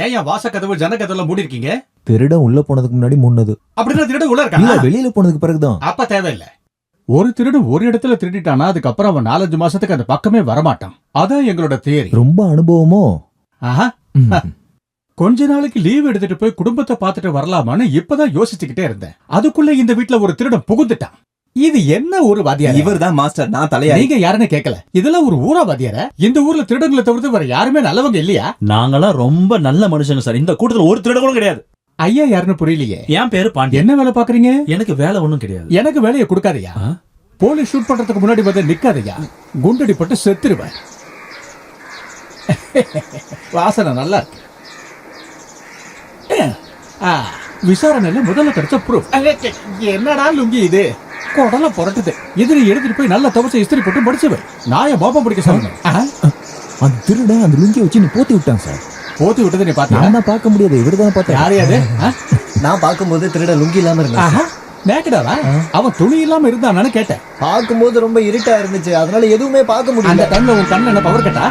ஏன் என் வாசக்கதவு ஜனக்கதவுல மூடி இருக்கீங்க திருடன் உள்ள போனதுக்கு முன்னாடி முன்னது அப்படின்னா திருடன் உள்ள இல்ல இருக்காங்க வெளியில போனதுக்கு பிறகுதான். அப்ப தேவையில்ல. ஒரு திருடன் ஒரு இடத்துல திருடிட்டானா அதுக்கப்புறம் அவன் நாலஞ்சு மாசத்துக்கு அந்த பக்கமே வரமாட்டான். அதான் எங்களோட தியரி ரொம்ப அனுபவமோ? ஆஹா. கொஞ்ச நாளைக்கு லீவ் எடுத்துட்டு போய் குடும்பத்தை பார்த்துட்டு வரலாமான்னு இப்பதான் யோசிச்சுக்கிட்டே இருந்தேன். அதுக்குள்ள இந்த வீட்ல ஒரு திருடன் புகுந்துட்டான். இது என்ன ஒரு வாத்தியார்? இவர் தான் மாஸ்டர் நான் தலையாரி. நீங்க யாருன்னு கேட்கல இதெல்லாம் ஒரு ஊரா வாத்தியார இந்த ஊர்ல திருடங்களை தவிர்த்து வேற யாருமே நல்லவங்க இல்லையா? நாங்களாம் ரொம்ப நல்ல மனுஷங்க சார். இந்த கூட்டத்துல ஒரு திருட கூட கிடையாது. ஐயா யாருன்னு புரியலையே. என் பேரு பாண்டியன் என்ன வேலை பாக்குறீங்க? எனக்கு வேலை ஒண்ணும் கிடையாது. எனக்கு வேலையை கொடுக்காதயா? போலீஸ் ஷூட் பண்றதுக்கு முன்னாடி வந்து நிக்காதயா? குண்டடி பட்டு செத்துருவேன். வாசனை நல்லா இருக்கு. ஆ, விசாரணையில முதல்ல கிடைச்ச ப்ரூஃப் என்னடா லுங்கி இது? குடல புரட்டுது. இதுல எடுத்துட்டு போய் நல்ல துவசை இஸ்திரி போட்டு படிச்சுவை நாய பாப்பம் பிடிக்க சொல்லுங்க. அந்த திருடன் அந்த லுங்கி வச்சு நீ போத்தி விட்டான் சார். போத்தி விட்டது நீ பாத்தியா நான் தான் பார்க்க முடியாது. இவர்தான் பார்த்தேன் யாரு அது? ஆ? நான் பார்க்கும்போது திருட லுங்கி இல்லாம இருந்தான் ஆஹா, நேக்கடாவா? அவன் துணி இல்லாம இருந்தானு கேட்டேன். பார்க்கும்போது ரொம்ப இருட்டா இருந்துச்சு. அதனால எதுவுமே பார்க்க அந்த முடியல டைம்ல உன் கண்ணு என்ன பவர் கட்டா